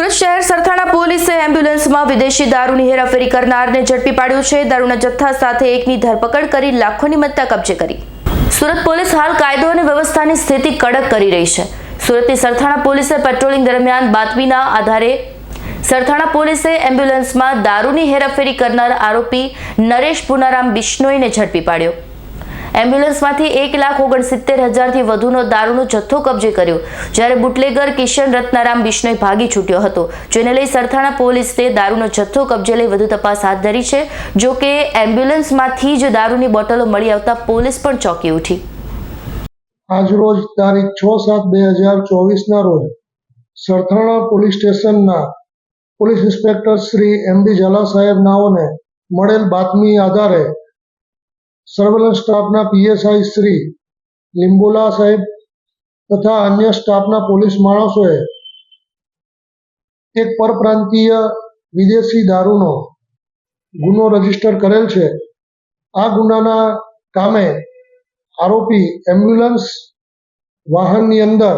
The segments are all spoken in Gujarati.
સુરત શહેર સરથાણા પોલીસે એમ્બ્યુલન્સમાં વિદેશી દારૂની હેરાફેરી કરનારને ઝડપી પાડ્યો છે. દારૂના જથ્થા સાથે એકની ધરપકડ કરી લાખોની મત્તા કબજે કરી. સુરત પોલીસ હાલ કાયદો અને વ્યવસ્થાની સ્થિતિ કડક કરી રહી છે. સુરતની સરથાણા પોલીસે પેટ્રોલિંગ દરમિયાન બાતમીના આધારે સરથાણા પોલીસે એમ્બ્યુલન્સમાં દારૂની હેરાફેરી કરનાર આરોપી નરેશ પુનારામ બિશ્નોઈને ઝડપી પાડ્યો. એમ્બ્યુલન્સમાંથી એક લાખ ઓગણસિત્તેર હજારથી વધુનો દારૂનો જથ્થો કબજે કર્યો, જ્યારે બુટલેગર કિશન રત્નારામ બિશ્નોઈ ભાગી છૂટ્યો હતો. જેને લઈ સરથાણા પોલીસે દારૂનો જથ્થો કબજે લઈ વધુ તપાસ હાથ ધરી છે, જો કે એમ્બ્યુલન્સમાંથી જ દારૂની બોટલો મળી આવતા પોલીસ પણ ચોંકી ઉઠી. આજરોજ તારીખ છ સાત બે હજાર ચોવીસના રોજ સરથાણા પોલીસ સ્ટેશનના police inspector Shri M D Zala સાહેબ નાઓને મળેલ બાતમી આધારે સર્વેલન્સ સ્ટાફના પીએસઆઈ શ્રી લીંબોલા સાહેબ તથા અન્ય સ્ટાફના પોલીસ માણસોએ એક પરપ્રાંતીય વિદેશી દારૂનો ગુનો રજિસ્ટર કરેલ છે. આ ગુનાના કામે આરોપી એમ્બ્યુલન્સ વાહનની અંદર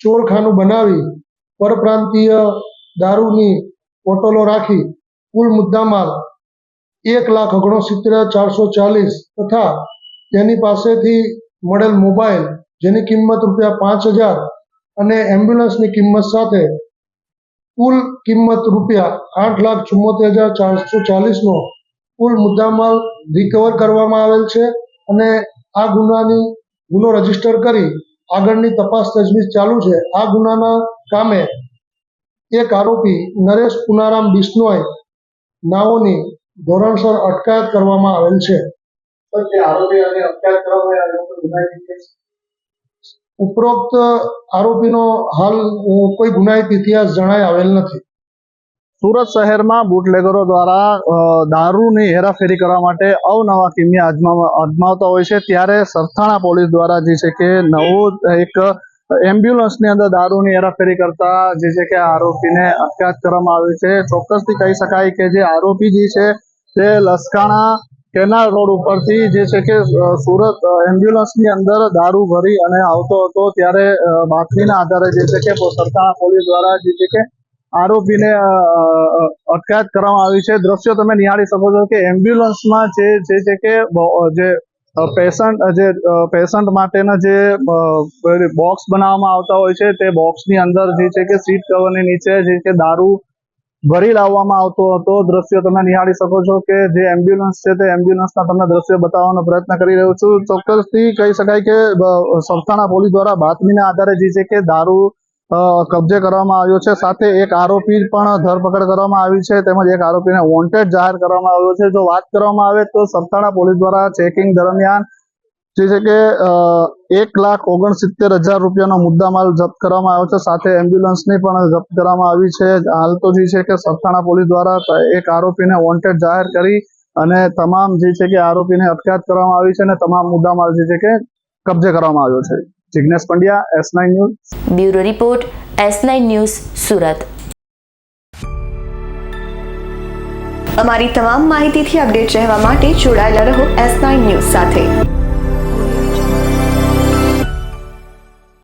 ચોરખાનું બનાવી પરપ્રાંતીય દારૂની બોટલો રાખી કુલ મુદ્દામાલ એક લાખ ઓગણસિત્તેર ચારસો ચાલીસ તથા તેની પાસેથી મળેલ મોબાઈલ, જેની કિંમત રૂપિયા પાંચ હજાર અને એમ્બ્યુલન્સની કિંમત સાથે કુલ કિંમત રૂપિયા આઠ લાખ ચુમ્મોતેર હજાર ચારસો ચાલીસનો કુલ મુદ્દામાલ રિકવર કરવામાં આવેલ છે અને આ ગુનાની ગુનો રજિસ્ટર કરી આગળની તપાસ તજવીજ ચાલુ છે. આ ગુનાના કામે એક આરોપી નરેશ પુનારામ બિશ્નોય નાઓની ધોરણસર અટકાયત કરવામાં આવેલ છે. ઉપરોક્ત આરોપીનો હાલ કોઈ ગુનાહિત ઇતિહાસ જણાય આવેલ નથી. સુરત શહેરમાં બુટલેગરો દ્વારા દારૂની હેરાફેરી કરવા માટે અવનવા કિમિયા અજમાવતા હોય છે. ત્યારે સરથાણા પોલીસ દ્વારા જે છે કે નવું એક એમ્બ્યુલન્સની અંદર દારૂની હેરાફેરી કરતા જે છે કે આરોપીને અટકાયત કરવામાં આવી છે. ચોક્કસથી કહી શકાય કે જે આરોપી જે છે તે લસકાણા કેનાલ રોડ ઉપરથી જે છે કે સુરત એમ્બ્યુલન્સની અંદર દારૂ ભરી અને આવતો હતો ત્યારે બાતમીના આધારે જે છે કે સરથાણા પોલીસ દ્વારા જે છે કે આરોપીને અટકાયત કરવામાં આવી છે. દ્રશ્યો તમે નિહાળી શકો છો કે એમ્બ્યુલન્સમાં જે જે છે કે જે પેશન્ટ જે પેશન્ટ માટેના જે બોક્સ બનાવવામાં આવતા હોય છે, તે બોક્સની અંદર જે છે કે, સીટ કવરની નીચે જે છે દારૂ ભરી લાવવામાં આવતો હતો. દ્રશ્યો તમે નિહાળી શકો છો કે જે એમ્બ્યુલન્સ છે તે એમ્બ્યુલન્સના તમને દ્રશ્યો બતાવવાનો પ્રયત્ન કરી રહ્યો છું. ચોક્કસથી કહી શકાય કે સંસ્થાના પોલીસ દ્વારા બાતમીના આધારે જે છે કે દારૂ કબજે કરવામાં આવ્યો છે. સાથે એક આરોપી પણ ધરપકડ કરવામાં આવી છે. તેમજ એક આરોપીને વોન્ટેડ જાહેર કરવામાં આવ્યો છે. જો વાત કરવામાં આવે તો સંસ્થાના પોલીસ દ્વારા ચેકિંગ દરમિયાન જે છે કે એક લાખ ઓગણસિત્તેર હજાર રૂપિયાનો મુદ્દામાલ જપ્ત કરવામાં આવ્યો છે. સાથે એમ્બ્યુલન્સની પણ જપ્ત કરવામાં આવી છે. હાલ તો જે છે કે સરથાણા પોલીસ દ્વારા એક આરોપીને વોન્ટેડ જાહેર કરી અને તમામ જે છે કે આરોપીને અટકાયત કરવામાં આવી છે અને તમામ મુદ્દામાલ જે છે કે કબજે કરવામાં આવ્યો છે. Jignesh Pandya S nine news. Bureau report S nine news Surat. અમારી તમામ માહિતીથી અપડેટ રહેવા માટે જોડાયેલા રહો એસ નાઇન ન્યૂઝ સાથે.